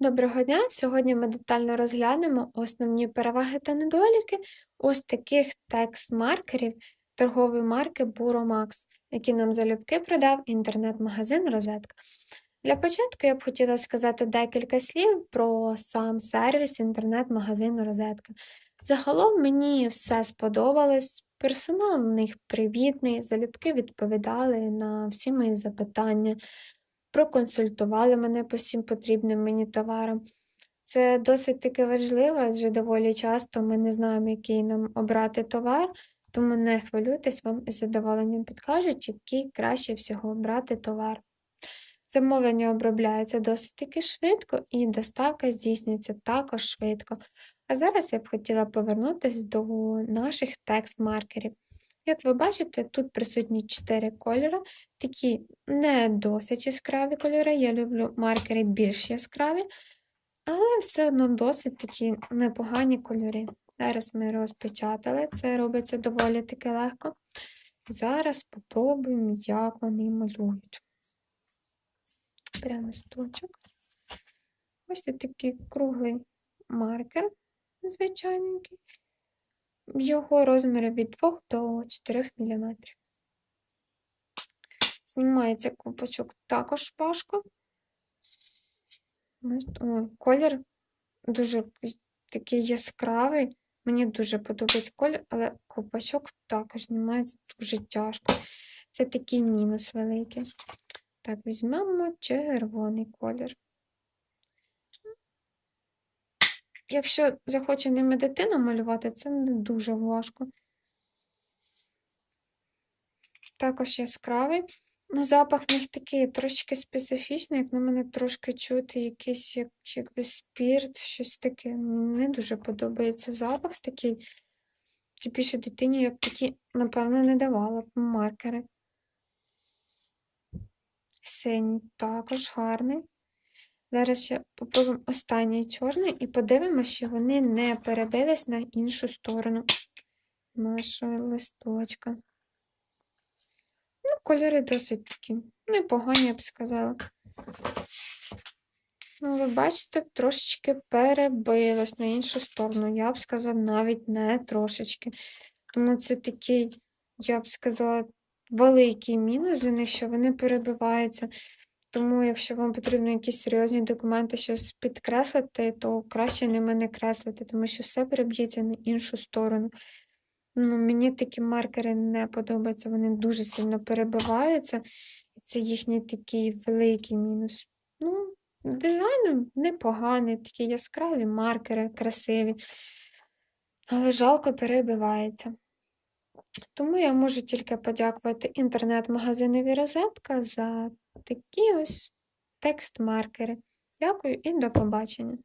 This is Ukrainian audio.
Доброго дня! Сьогодні ми детально розглянемо основні переваги та недоліки ось таких текст-маркерів торгової марки Buromax, які нам залюбки продав інтернет-магазин Розетка. Для початку я б хотіла сказати декілька слів про сам сервіс інтернет-магазину Розетка. Загалом мені все сподобалось, персонал в них привітний, залюбки відповідали на всі мої запитання проконсультували мене по всім потрібним мені товарам. Це досить таки важливо, адже доволі часто ми не знаємо, який нам обрати товар, тому не хвилюйтесь, вам із задоволенням підкажуть, який краще всього обрати товар. Замовлення обробляється досить таки швидко, і доставка здійснюється також швидко. А зараз я б хотіла повернутися до наших текст-маркерів. Як ви бачите, тут присутні 4 кольори, такі не досить яскраві кольори. Я люблю маркери більш яскраві, але все одно досить такі непогані кольори. Зараз ми розпечатали, це робиться доволі таки легко. Зараз спробуємо, як вони малюють. Прямо сточок. Ось такий круглий маркер, звичайненький його розміри від 2 до 4 мм. Знімається купочок також важко. Ой, колір дуже такий яскравий. Мені дуже подобається колір, але ковпачок також знімається дуже тяжко. Це такий мінус великий. Так, візьмемо червоний колір. Якщо захоче ними дитина малювати, це не дуже важко. Також яскравий. Ну, запах в них такий трошки специфічний, як на мене трошки чути якийсь як, якби спірт, щось таке. Не дуже подобається запах такий. Більше дитині я б такі, напевно, не давала б маркери. Синій також гарний. Зараз ще попробуємо останній чорний і подивимося, що вони не перебились на іншу сторону нашого листочка. Ну, кольори досить такі непогані, я б сказала. Ну, ви бачите, трошечки перебилось на іншу сторону. Я б сказала, навіть не трошечки. Тому це такий, я б сказала, великий мінус для них, що вони перебиваються. Тому, якщо вам потрібні якісь серйозні документи, щось підкреслити, то краще ними не креслити, тому що все переб'ється на іншу сторону. Ну, Мені такі маркери не подобаються, вони дуже сильно перебиваються, і це їхній такий великий мінус. Ну, Дизайн непоганий, такі яскраві маркери, красиві, але жалко перебивається. Тому я можу тільки подякувати інтернет-магазинові розетка за такі ось текст-маркери. Дякую і до побачення!